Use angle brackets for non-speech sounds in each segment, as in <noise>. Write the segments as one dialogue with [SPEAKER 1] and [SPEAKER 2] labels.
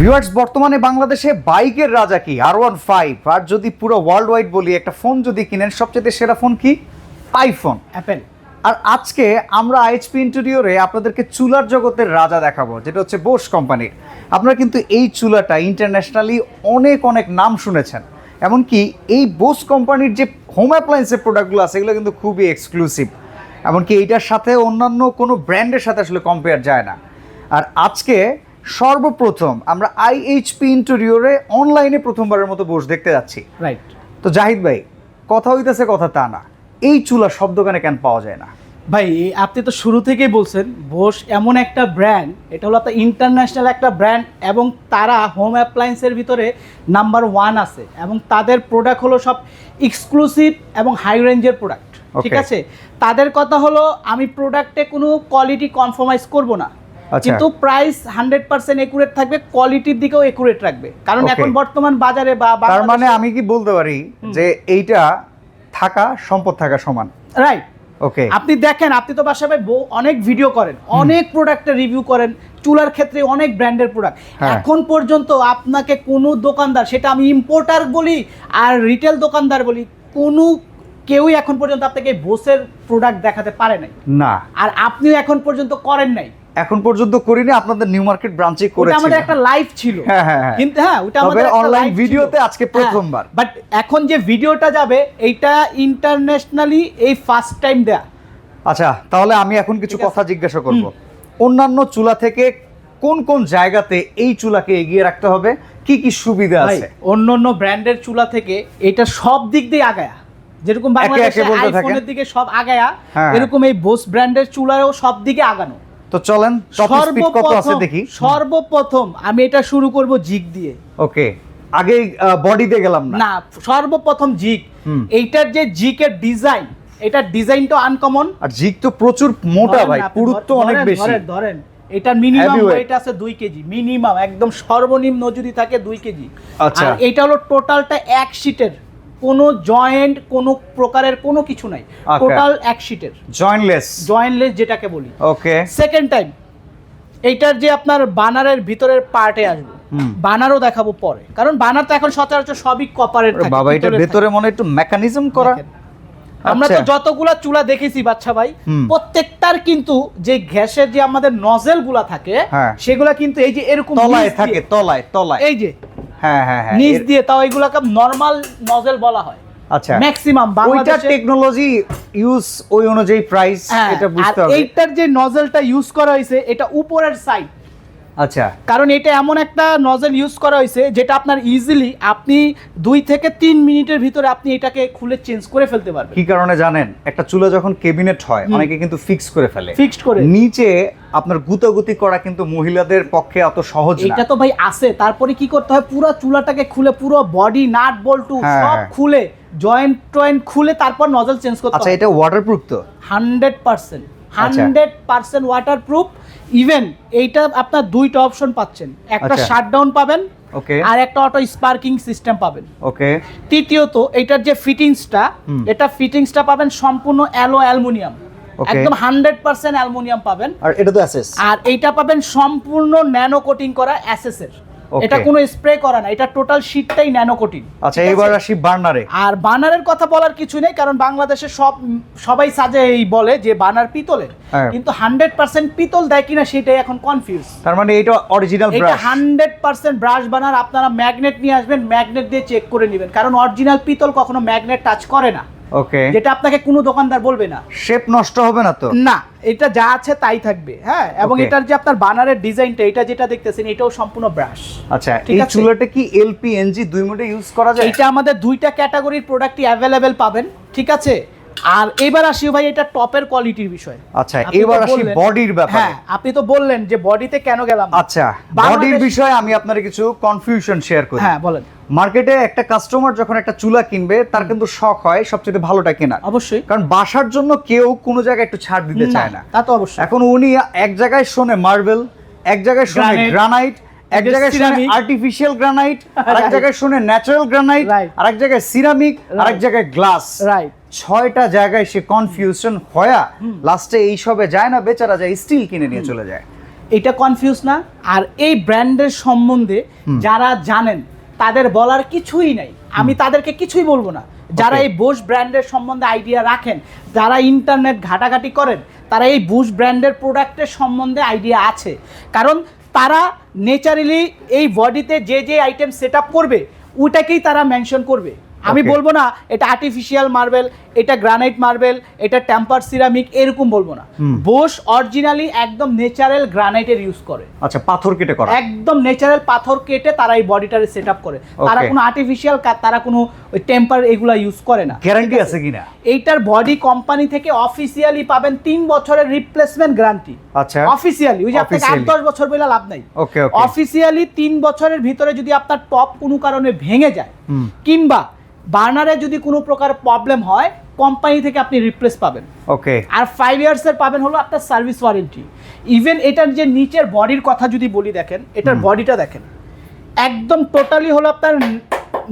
[SPEAKER 1] Viewers বর্তমানে বাংলাদেশে বাইকের রাজা কি? আর ওয়ান ফাইভ আর যদি পুরো ওয়ার্ল্ড ওয়াইড বলি একটা ফোন যদি কিনেন সবচেয়ে সেরা ফোন কি? আইফোন
[SPEAKER 2] অ্যাপেল
[SPEAKER 1] আর আজকে আমরা আইএচপি ইন্টেরিয়রে আপনাদেরকে চুলার জগতের রাজা দেখাবো যেটা হচ্ছে বোস কোম্পানির আপনারা কিন্তু এই চুলাটা ইন্টারন্যাশনালি অনেক অনেক নাম শুনেছেন। এমনকি এই বোস কোম্পানির যে হোম অ্যাপ্লায়েন্সের প্রোডাক্টগুলো আছে এগুলো কিন্তু খুবই এক্সক্লুসিভ এমনকি এইটার সাথে অন্যান্য কোনো ব্র্যান্ডের সাথে আসলে কম্পেয়ার যায় না। আর আজকে সর্বপ্রথম আমরা আইএইচপি ইন্টেরিয়রে অনলাইনে প্রথমবারের মতো বোস দেখতে যাচ্ছি।
[SPEAKER 2] রাইট
[SPEAKER 1] তো জাহিদ ভাই কথা হইতেছে কথা তা না। এই চুলা সব দোকানে কেন পাওয়া যায় না?
[SPEAKER 2] ভাই আপনি তো শুরু থেকেই বলছেন বোস এমন একটা ব্র্যান্ড এটা হলো একটা ইন্টারন্যাশনাল একটা ব্র্যান্ড এবং তারা হোম অ্যাপ্লায়েন্সের ভিতরে নাম্বার ওয়ান আছে এবং তাদের প্রোডাক্ট হলো সব এক্সক্লুসিভ এবং হাই রেঞ্জের প্রোডাক্ট ঠিক আছে? তাদের কথা হলো আমি প্রোডাক্টে কোনো কোয়ালিটি কনফার্মাইজ করব না। কিন্তু প্রাইস হান্ড্রেড পার্সেন্ট একুরেট থাকবে কোয়ালিটির দিকেও একুরেট রাখবে। কারণ এখন বর্তমান বাজারে বা
[SPEAKER 1] তার মানে আমি কি বলতে পারি যে এইটা থাকা সম্পদ থাকা সমান?
[SPEAKER 2] রাইট
[SPEAKER 1] ওকে
[SPEAKER 2] আপনি দেখেন আপনি তো বাসায় ভাই অনেক ভিডিও করেন অনেক প্রোডাক্টের রিভিউ করেন চুলার ক্ষেত্রে অনেক ব্র্যান্ডের প্রোডাক্ট। এখন পর্যন্ত আপনাকে কোনো দোকানদার সেটা আমি ইম্পোর্টার বলি আর রিটেল দোকানদার বলি কোনো কেউই এখন পর্যন্ত আপনাকে বোসের প্রোডাক্ট দেখাতে পারে নাই।
[SPEAKER 1] না।
[SPEAKER 2] আর আপনিও এখন পর্যন্ত করেন নাই।
[SPEAKER 1] এখন পর্যন্ত করিনি আপনাদের নিউ মার্কেট ব্রাঞ্চে করেছি
[SPEAKER 2] আমাদের একটা লাইভ ছিল
[SPEAKER 1] হ্যাঁ, হ্যাঁ, হ্যাঁ।
[SPEAKER 2] কিন্তু হ্যাঁ ওটা আমাদের ছিল।
[SPEAKER 1] ভিডিওতে আজকে
[SPEAKER 2] হ্যাঁ,
[SPEAKER 1] প্রথমবার।
[SPEAKER 2] বাট এখন যে ভিডিওটা যাবে এইটা ইন্টারন্যাশনালি এই ফার্স্ট টাইম দেয়া
[SPEAKER 1] আচ্ছা তাহলে আমি এখন কিছু কথা জিজ্ঞাসা করব অন্যান্য চুলা থেকে কোন কোন জায়গাতে এই চুলাকে এগিয়ে রাখতে হবে কি কি সুবিধা আছে
[SPEAKER 2] অন্য অন্য ব্র্যান্ডের চুলা থেকে এটা সব দিক দিয়ে আগায়া যেরকম বাংলাদেশে। আইফোনের দিকে সব আগায়া
[SPEAKER 1] হ্যাঁ।
[SPEAKER 2] এরকম এই বোস ব্র্যান্ডের চুলায়ও সব দিকে আগানো
[SPEAKER 1] তো চলেন টপ স্পিড কত আছে দেখি।
[SPEAKER 2] সর্বপ্রথম আমি এটা শুরু করব জিগ দিয়ে।
[SPEAKER 1] ওকে আগে বডিতে গেলাম না।
[SPEAKER 2] না সর্বপ্রথম জিগ। এইটার যে জিকের ডিজাইন এটার ডিজাইনটা আনকমন
[SPEAKER 1] আর জিগ তো প্রচুর মোটা ভাই পুরুত্ব অনেক বেশি।
[SPEAKER 2] ধরেন এটার মিনিমাম ওয়েট আছে দুই কেজি মিনিমাম একদম সর্বনিম্ন যদি থাকে দুই কেজি।
[SPEAKER 1] আচ্ছা।
[SPEAKER 2] আর এটা হলো টোটালটা এক শিটের কোনো জয়েন্ট কোনো প্রকারের কোনো কিছু নাই। টোটাল এক শিটের
[SPEAKER 1] জয়েন্টলেস
[SPEAKER 2] জয়েন্টলেস যেটাকে বলি।
[SPEAKER 1] ওকে
[SPEAKER 2] সেকেন্ড টাইম এইটার যে আপনার বানারের ভিতরের পার্টে আসব। বানারও দেখাবো পরে। কারণ বানার তো এখন সচরাচর সবই কপারের থাকে
[SPEAKER 1] বাবা এটা
[SPEAKER 2] পিতলের
[SPEAKER 1] ভেতরে মনে একটু মেকানিজম করা।
[SPEAKER 2] আমরা তো
[SPEAKER 1] আচ্ছা।
[SPEAKER 2] যতগুলা চুলা দেখেছি বাচ্চা ভাই প্রত্যেকটার কিন্তু যে গ্যাসের যে আমাদের নজেলগুলা থাকে
[SPEAKER 1] হ্যাঁ।
[SPEAKER 2] সেগুলা কিন্তু এই যে এরকম
[SPEAKER 1] তলায় থাকে তলায় তলায়।
[SPEAKER 2] এই যে
[SPEAKER 1] হ্যাঁ হ্যাঁ হ্যাঁ।
[SPEAKER 2] নিচ দিয়ে তাও এগুলাকে নরমাল নজেল বলা হয়।
[SPEAKER 1] আচ্ছা।
[SPEAKER 2] ম্যাক্সিমাম
[SPEAKER 1] ওইটার টেকনোলজি ইউজ ওই অনুযায়ী প্রাইস
[SPEAKER 2] হ্যাঁ,
[SPEAKER 1] এটা বুঝতে হবে।
[SPEAKER 2] এইটার যে নজেলটা ইউজ করা হয়েছে এটা উপরের সাইড
[SPEAKER 1] আচ্ছা।
[SPEAKER 2] কারণ এটা এমন একটা নজেল ইউজ করা হয়েছে যেটা আপনার ইজিলি আপনি দুই থেকে তিন মিনিটের ভিতরে আপনি এটাকে খুলে চেঞ্জ করে ফেলতে পারবেন।
[SPEAKER 1] কি কারণে জানেন? একটা চুলা যখন কেবিনেট হয় অনেকে কিন্তু ফিক্স করে ফেলে।
[SPEAKER 2] ফিক্সড করে।
[SPEAKER 1] নিচে আপনার গুতাগুতি করা কিন্তু মহিলাদের পক্ষে অত সহজ না।
[SPEAKER 2] এটা তো ভাই আছে তারপরে কি করতে হয়? পুরো চুলাটাকে খুলে পুরো বডি নাট বল্টু সব। খুলে জয়েন্ট টয়েন্ট খুলে তারপর নজল চেঞ্জ করতে
[SPEAKER 1] আচ্ছা এটা ওয়াটারপ্রুফ তো?
[SPEAKER 2] Hundred percent hundred percent water proof even এইটা আপনার দুইটা অপশন পাচ্ছেন। একটা
[SPEAKER 1] আচ্ছা।
[SPEAKER 2] শাটডাউন পাবেন
[SPEAKER 1] ওকে
[SPEAKER 2] আর একটা অটো স্পার্কিং সিস্টেম পাবেন।
[SPEAKER 1] ওকে
[SPEAKER 2] তৃতীয়ত এটার যে ফিটিংসটা এটা ফিটিংসটা পাবেন সম্পূর্ণ অ্যালো অ্যালুমিনিয়াম একদম হান্ড্রেড পার্সেন্ট অ্যালুমিনিয়াম পাবেন।
[SPEAKER 1] আর এটা তো অ্যাসেস
[SPEAKER 2] আর এইটা পাবেন সম্পূর্ণ ন্যানো কোটিং করা অ্যাসেসের. এটা কোনো স্প্রে করা না এটা টোটাল শীটটাই ন্যানো কোটিং
[SPEAKER 1] আচ্ছা এবার আসি বার্নারে
[SPEAKER 2] আর বানারের কথা বলার কিছু নেই কারণ বাংলাদেশে সব সবাই সাজে এই বলে যে বানার পিতলের।
[SPEAKER 1] হ্যাঁ।
[SPEAKER 2] কিন্তু হান্ড্রেড পার্সেন্ট পিতল দেয় কিনা সেটাই এখন কনফিউজ
[SPEAKER 1] তার মানে এটা অরিজিনাল
[SPEAKER 2] এটা
[SPEAKER 1] ব্রাশ
[SPEAKER 2] হান্ড্রেড পার্সেন্ট ব্রাশ বানার আপনারা ম্যাগনেট নিয়ে আসবেন ম্যাগনেট দিয়ে চেক করে নেবেন। কারণ অরিজিনাল পিতল কখনো ম্যাগনেট টাচ করে না।
[SPEAKER 1] ওকে
[SPEAKER 2] যেটা আপনাকে কোনো দোকানদার বলবে না।
[SPEAKER 1] শেপ নষ্ট হবে না তো?
[SPEAKER 2] না এটা যা আছে তাই থাকবে হ্যাঁ? এবং এটার যে আপনার বানারের ডিজাইনটা এটা যেটা দেখতেছেন এটাও সম্পূর্ণ ব্রাশ
[SPEAKER 1] আচ্ছা এই। চুলাটা কি এলপিএনজি দুই মোডে ইউজ করা যায়?
[SPEAKER 2] এটা আমাদের দুইটা ক্যাটাগরির প্রোডাক্টই অ্যাভেলেবেল পাবেন ঠিক আছে? আর এবার আসি ভাই এটা টপের কোয়ালিটির বিষয়।
[SPEAKER 1] আচ্ছা এবার আসি বডির ব্যাপারে।
[SPEAKER 2] হ্যাঁ আপনি তো বললেন যে বডিতে কেন গেলাম।
[SPEAKER 1] আচ্ছা বডির বিষয়ে আমি আপনার কিছু কনফিউশন শেয়ার করি।
[SPEAKER 2] হ্যাঁ বলেন।
[SPEAKER 1] মার্কেটে একটা কাস্টমার যখন একটা চুলা কিনবে তার কিন্তু শখ হয় সবচেয়ে ভালোটা কেনা
[SPEAKER 2] অবশ্যই।
[SPEAKER 1] কারণ বাসার জন্য কেউ কোনো জায়গায় একটু ছাড় দিতে চায় না।
[SPEAKER 2] তা তো অবশ্যই।
[SPEAKER 1] এখন উনি এক জায়গায় শোনে মার্বেল এক জায়গায় শোনে গ্রানাইট এক জায়গায় শোনে আর্টিফিশিয়াল গ্রানাইট আর এক জায়গায় শোনে ন্যাচারাল গ্রানাইট. আর এক জায়গায় সিরামিক আর এক জায়গায় গ্লাস
[SPEAKER 2] রাইট
[SPEAKER 1] ছয়টা জায়গায় সে কনফিউশন হয়া লাস্টে এই সবে যায় না বেচারা যায় স্টিল কিনে নিয়ে চলে যায়।
[SPEAKER 2] এটা কনফিউজ না আর এই ব্র্যান্ডের সম্বন্ধে যারা জানেন তাদের বলার কিছুই নাই। আমি তাদেরকে কিছুই বলব না। যারা এই বুশ ব্র্যান্ডের সম্বন্ধে আইডিয়া রাখেন যারা ইন্টারনেট ঘাটাঘাটি করেন তারা এই বুশ ব্র্যান্ডের প্রোডাক্টের সম্বন্ধে আইডিয়া আছে। কারণ তারা নেচারালি এই বডিতে যে যে আইটেম সেট আপ করবে ওটাকেই তারা মেনশন করবে। আমি বলব না এটা আর্টিফিশিয়াল মার্বেল এটা গ্রানাইট মার্বেল এটা টেম্পার সিরামিক এরকম বলব না। বোস অরিজিনালি একদম ন্যাচারাল গ্রানাইটের ইউজ করে।
[SPEAKER 1] আচ্ছা পাথর কেটে করা।
[SPEAKER 2] একদম ন্যাচারাল পাথর কেটে তারা এই বডিটারে সেট আপ করে। তারা কোনো আর্টিফিশিয়াল তারা কোনো ওই টেম্পার এগুলা ইউজ করে না।
[SPEAKER 1] গ্যারান্টি আছে কিনা?
[SPEAKER 2] এইটার বডি কোম্পানি থেকে অফিসিয়ালি পাবেন তিন বছরের রিপ্লেসমেন্ট গ্যারান্টি
[SPEAKER 1] আচ্ছা।
[SPEAKER 2] অফিসিয়ালি ওই যে আপনাকে আট. দশ বছর বলে লাভ নাই।
[SPEAKER 1] ওকে ওকে
[SPEAKER 2] অফিসিয়ালি তিন বছরের ভিতরে যদি আপনার টপ কোনো কারণে ভেঙে যায় কিংবা বার্নারে যদি কোনো প্রকার প্রবলেম হয় কোম্পানি থেকে আপনি রিপ্লেস পাবেন।
[SPEAKER 1] ওকে
[SPEAKER 2] আর ফাইভ ইয়ার্সের পাবেন হলো আপনার সার্ভিস ওয়ারেন্টি ইভেন এটার যে নিচের বডির কথা যদি বলি দেখেন এটার বডিটা দেখেন একদম টোটালি হলো আপনার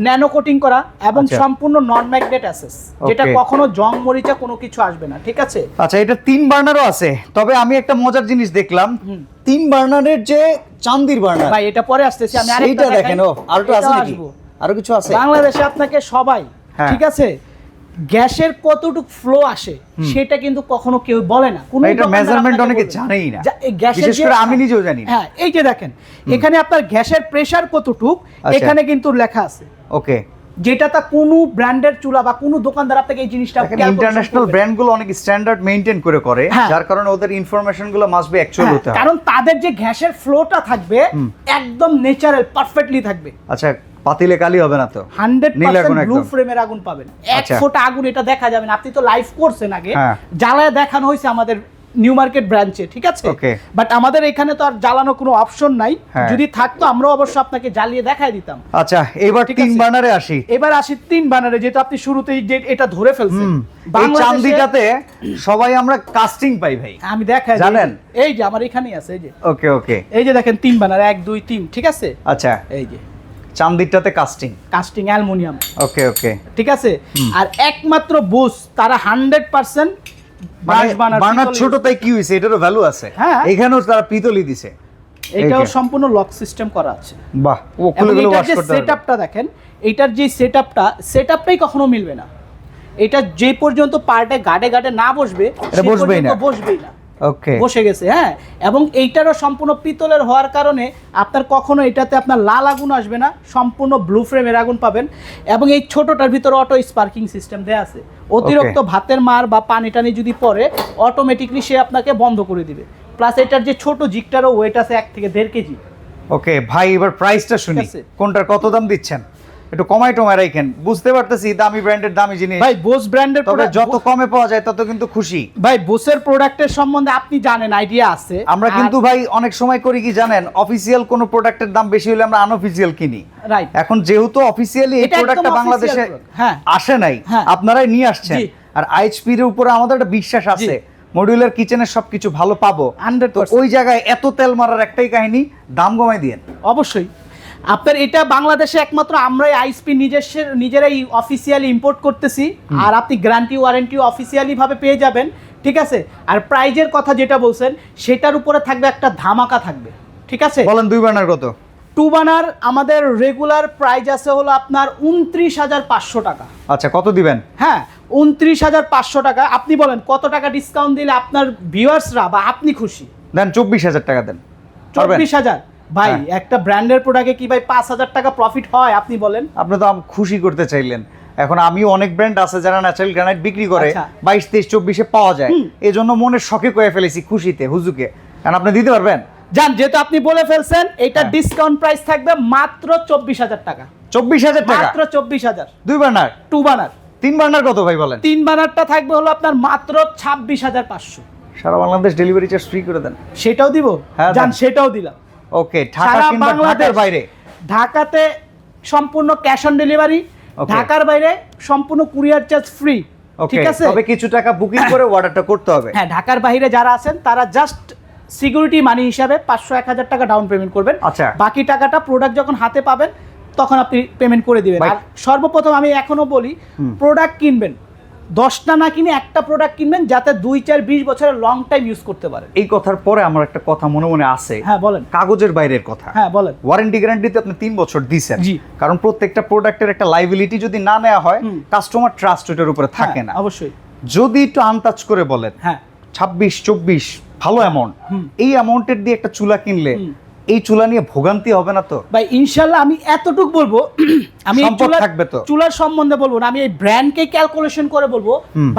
[SPEAKER 2] ন্যানো কোটিং করা এবং
[SPEAKER 1] আচ্ছা।
[SPEAKER 2] সম্পূর্ণ নন ম্যাগনেট অ্যাসেস যেটা কখনো জং মরিচা কোনো কিছু আসবে না ঠিক আছে?
[SPEAKER 1] আচ্ছা এটা তিন বার্নারও আছে তবে আমি একটা মজার জিনিস দেখলাম। তিন বার্নারের যে চান্দির বার্নার
[SPEAKER 2] ভাই এটা পরে আসতেছি আমি আরেকটা
[SPEAKER 1] দেখেন ও আরোটা আছে নাকি। আরও কিছু আছে?
[SPEAKER 2] বাংলাদেশে আপনাকে সবাই
[SPEAKER 1] হ্যাঁ।
[SPEAKER 2] ঠিক আছে? গ্যাসের কতটুকু ফ্লো আসে সেটা কিন্তু কখনো কেউ বলে না। কোনো
[SPEAKER 1] এটা মেজারমেন্ট অনেকে জানেই না।
[SPEAKER 2] গ্যাসের
[SPEAKER 1] বিশেষ করে আমি নিজেও জানি না।
[SPEAKER 2] হ্যাঁ এই যে দেখেন এখানে আপনার গ্যাসের প্রেসার কতটুক
[SPEAKER 1] আচ্ছা।
[SPEAKER 2] এখানে কিন্তু লেখা আছে।
[SPEAKER 1] ওকে।
[SPEAKER 2] যেটা তা কোনো ব্র্যান্ডের চুলা বা কোনো দোকানদার আপনাকে এই জিনিসটা
[SPEAKER 1] ইন্টারন্যাশনাল। ব্র্যান্ডগুলো অনেক স্ট্যান্ডার্ড মেইনটেইন করে করে
[SPEAKER 2] হ্যাঁ।
[SPEAKER 1] যার কারণে ওদের ইনফরমেশনগুলো মাস্ট বি অ্যাকচুয়াল হতে হয়
[SPEAKER 2] কারণ তাদের যে গ্যাসের ফ্লোটা থাকবে একদম ন্যাচারাল পারফেক্টলি থাকবে।
[SPEAKER 1] আচ্ছা পাতিলে কালি হবে না তো।
[SPEAKER 2] হান্ড্রেড
[SPEAKER 1] নীল আগুন
[SPEAKER 2] পার্সেন্ট ব্লু ফ্রেমের আগুন পাবেন। এক
[SPEAKER 1] আচ্ছা।
[SPEAKER 2] ফোঁটা আগুন এটা দেখা যাবে না। আপনি তো লাইভ করছেন আগে।
[SPEAKER 1] হ্যাঁ।
[SPEAKER 2] জ্বালায় দেখানো হয়েছে আমাদের নিউ মার্কেট ব্রাঞ্চে ঠিক আছে. বাট আমাদের এখানে তো আর জ্বালানো কোনো অপশন নাই।
[SPEAKER 1] হ্যাঁ।
[SPEAKER 2] যদি থাকতো আমরা অবশ্য আপনাকে জ্বালিয়ে দেখাই দিতাম।
[SPEAKER 1] আচ্ছা এবার তিন
[SPEAKER 2] আছে।
[SPEAKER 1] বার্নারে আসি।
[SPEAKER 2] এবার আসি তিন বানারে যেটা আপনি শুরুতেই যে এটা ধরে ফেলছেন।
[SPEAKER 1] চান্দিটাতে সবাই আমরা কাস্টিং পাই ভাই।
[SPEAKER 2] আমি দেখাই
[SPEAKER 1] জানেন?
[SPEAKER 2] এই যে আমার এখানেই আছে এই যে।
[SPEAKER 1] ওকে ওকে
[SPEAKER 2] এই যে দেখেন তিন বানার এক দুই তিন ঠিক আছে?
[SPEAKER 1] আচ্ছা।
[SPEAKER 2] এই যে।
[SPEAKER 1] চান্দিরটাতে casting
[SPEAKER 2] casting aluminium.
[SPEAKER 1] Okay okay
[SPEAKER 2] ঠিক আছে? আর একমাত্র বুস তারা হান্ড্রেড পার্সেন্ট
[SPEAKER 1] বার্নার ছোট তাই কি হয়েছে? এটারও ভ্যালু আছে।
[SPEAKER 2] হ্যাঁ।
[SPEAKER 1] এখানেও তারা পিতলই দিছে।
[SPEAKER 2] এটাও সম্পূর্ণ লক সিস্টেম করা আছে।
[SPEAKER 1] বাহ ও খুলে ওয়াশ করতে পারবে।
[SPEAKER 2] সেটআপটা দেখেন এটার যে সেটআপটা সেটআপটাই কখনো মিলবে না। এটা যে পর্যন্ত পার্টে গাডে গাডে না বসবে
[SPEAKER 1] এটা বসবেই না।
[SPEAKER 2] বসবেই না।
[SPEAKER 1] ওকে
[SPEAKER 2] বসে গেছে হ্যাঁ? এবং এইটারও সম্পূর্ণ পিতলের হওয়ার কারণে আপনার কখনো এটাতে আপনার লাল আগুন আসবে না সম্পূর্ণ ব্লু ফ্রেমের আগুন পাবেন এবং এই ছোটটার ভিতরে অটো স্পার্কিং সিস্টেম দেওয়া আছে। অতিরিক্ত ভাতের মার বা পানি টানি যদি পড়ে অটোমেটিকলি সে আপনাকে বন্ধ করে দিবে। প্লাস এটার যে ছোট জিকটারও ওয়েট আছে এক থেকে দেড় কেজি।
[SPEAKER 1] ওকে ভাই এবার প্রাইসটা শুনি। কোনটার কত দাম দিচ্ছেন? একটু কমাই টমাই রাখেন বুঝতে পারতেছি দামি ব্র্যান্ডের দামি জিনিস।
[SPEAKER 2] ভাই বোস ব্র্যান্ডের
[SPEAKER 1] তবে যত কমে পাওয়া যায় তত কিন্তু খুশি।
[SPEAKER 2] ভাই বোসের প্রোডাক্টের সম্বন্ধে আপনি জানেন আইডিয়া আছে।
[SPEAKER 1] আমরা কিন্তু ভাই অনেক সময় করি কি জানেন অফিসিয়াল কোনো প্রোডাক্টের দাম বেশি হলে আমরা আনঅফিসিয়াল কিনি।
[SPEAKER 2] রাইট
[SPEAKER 1] এখন যেহেতু অফিসিয়ালি এই প্রোডাক্টটা বাংলাদেশে
[SPEAKER 2] হ্যাঁ।
[SPEAKER 1] আসে নাই
[SPEAKER 2] হ্যাঁ।
[SPEAKER 1] আপনারাই নিয়ে আসছেন। আর আইএইচপির উপরে আমাদের একটা বিশ্বাস আছে মডিউলার কিচেনের সবকিছু ভালো পাবো। ওই জায়গায় এত তেল মারার একটাই কাহিনী দাম কমাই দিয়েন।
[SPEAKER 2] অবশ্যই। আপনার এটা বাংলাদেশে একমাত্র আমরাই আইসপি নিজস্ব নিজেরাই অফিসিয়ালি ইম্পোর্ট করতেছি। আর আপনি গ্যারান্টি ওয়ারেন্টি অফিসিয়ালি ভাবে পেয়ে যাবেন ঠিক আছে? আর প্রাইজের কথা যেটা বলছেন সেটার উপরে থাকবে একটা ধামাকা থাকবে ঠিক আছে?
[SPEAKER 1] বলেন দুই বানার কত?
[SPEAKER 2] টু বানার আমাদের রেগুলার প্রাইস আছে হলো আপনার উনত্রিশ হাজার পাঁচশো টাকা।
[SPEAKER 1] আচ্ছা কত দিবেন?
[SPEAKER 2] হ্যাঁ উনত্রিশ হাজার পাঁচশো টাকা। আপনি বলেন কত টাকা ডিসকাউন্ট দিলে আপনার ভিউয়ার্সরা বা আপনি খুশি?
[SPEAKER 1] দেন চব্বিশ হাজার টাকা দেন?
[SPEAKER 2] চব্বিশ হাজার। ভাই
[SPEAKER 1] হ্যাঁ।
[SPEAKER 2] একটা ব্র্যান্ডের প্রোডাক্টে কি ভাই পাঁচ হাজার টাকা প্রফিট হয় আপনি বলেন?
[SPEAKER 1] আপনি তো আম- খুশি করতে চাইলেন। এখন আমি অনেক ব্র্যান্ড আছে যারা ন্যাচারাল গ্রানাইট বিক্রি করে
[SPEAKER 2] আচ্ছা।
[SPEAKER 1] বাইশ তেইশ চব্বিশে পাওয়া যায়। এই জন্য মনের শখে কয়ে ফেলেছি খুশিতে হুজুকে। কারণ আপনি দিতে পারবেন?
[SPEAKER 2] জান যেহেতু আপনি বলে ফেলছেন এটা
[SPEAKER 1] হ্যাঁ।
[SPEAKER 2] ডিসকাউন্ট প্রাইস থাকবে মাত্র চব্বিশ হাজার টাকা।
[SPEAKER 1] চব্বিশ হাজার টাকা?
[SPEAKER 2] মাত্র চব্বিশ হাজার।
[SPEAKER 1] দুই বার্নার
[SPEAKER 2] টু বানার
[SPEAKER 1] তিন বার্নার কত ভাই বলেন?
[SPEAKER 2] তিন বার্নারটা থাকবে হলো আপনার মাত্র ছাব্বিশ হাজার পাঁচশো।
[SPEAKER 1] সারা বাংলাদেশ ডেলিভারি চার্জ ফ্রি করে দেন।
[SPEAKER 2] সেটাও দিব?
[SPEAKER 1] হ্যাঁ,
[SPEAKER 2] জান
[SPEAKER 1] দেন।
[SPEAKER 2] সেটাও দিলাম।
[SPEAKER 1] ওকে ঢাকা কিংবা ঢাকার বাইরে?
[SPEAKER 2] ঢাকাতে সম্পূর্ণ ক্যাশ অন ডেলিভারি ঢাকার বাইরে সম্পূর্ণ কুরিয়ার চার্জ ফ্রি ঠিক আছে?
[SPEAKER 1] তবে কিছু টাকা বুকিং করে <coughs> অর্ডারটা করতে হবে।
[SPEAKER 2] হ্যাঁ ঢাকার বাইরে যারা আছেন তারা জাস্ট সিকিউরিটি মানি হিসাবে পাঁচশো এক হাজার টাকা ডাউন পেমেন্ট করবেন।
[SPEAKER 1] আচ্ছা।
[SPEAKER 2] বাকি টাকাটা প্রোডাক্ট যখন হাতে পাবেন তখন আপনি পেমেন্ট করে দিবেন। আর সর্বপ্রথম আমি এখনও বলি প্রোডাক্ট কিনবেন। দশটা না কিনে একটা প্রোডাক্ট কিনবেন যাতে দুই চার বিশ বছরের লং টাইম ইউজ করতে পারেন।
[SPEAKER 1] এই কথার পরে আমার একটা কথা মনে মনে আছে।
[SPEAKER 2] হ্যাঁ বলেন।
[SPEAKER 1] কাগজের বাইরের কথা।
[SPEAKER 2] হ্যাঁ বলেন।
[SPEAKER 1] ওয়ারেন্টি গ্যারান্টিতে আপনি তিন বছর দিছেন
[SPEAKER 2] জি।
[SPEAKER 1] কারণ প্রত্যেকটা প্রোডাক্টের একটা লাইবিলিটি যদি না নেওয়া হয় কাস্টমার ট্রাস্ট ওটার উপরে থাকে
[SPEAKER 2] হ্যাঁ,
[SPEAKER 1] না।
[SPEAKER 2] অবশ্যই।
[SPEAKER 1] যদি একটু আনটাচ করে বলেন
[SPEAKER 2] হ্যাঁ।
[SPEAKER 1] ছাব্বিশ চব্বিশ ভালো অ্যামাউন্ট এই অ্যামাউন্টের দিয়ে একটা চুলা কিনলে। এই চুলা নিয়ে ভোগান্তি হবে না তো?
[SPEAKER 2] ভাই ইনশাল্লাহ আমি এতটুকু বলব <clears throat> আমি
[SPEAKER 1] থাকবে তো।
[SPEAKER 2] চুলার সম্বন্ধে বলব না আমি এই ব্র্যান্ডকে ক্যালকুলেশন করে বলব।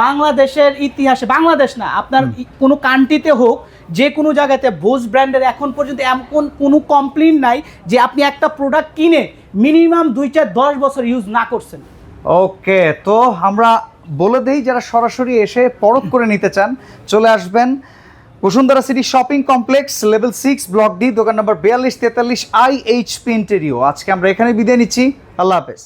[SPEAKER 2] বাংলাদেশের ইতিহাসে বাংলাদেশ না আপনার কোনো কান্ট্রিতে হোক যে কোনো জায়গাতে বোস ব্র্যান্ডের এখন পর্যন্ত এমন কোনো কমপ্লেন নাই যে আপনি একটা প্রোডাক্ট কিনে মিনিমাম দুই চার দশ বছর ইউজ না করছেন।
[SPEAKER 1] ওকে তো আমরা বলে দেই যারা সরাসরি এসে পরখ করে নিতে চান চলে আসবেন। Bashundhara city shopping complex, level six, block D, দোকান নম্বর বিয়াল্লিশ, তেতাল্লিশ, আই এইচ পি ইন্টেরিও আজকে আমরা এখানে বিদায় নিচ্ছি। আল্লাহ হাফেজ।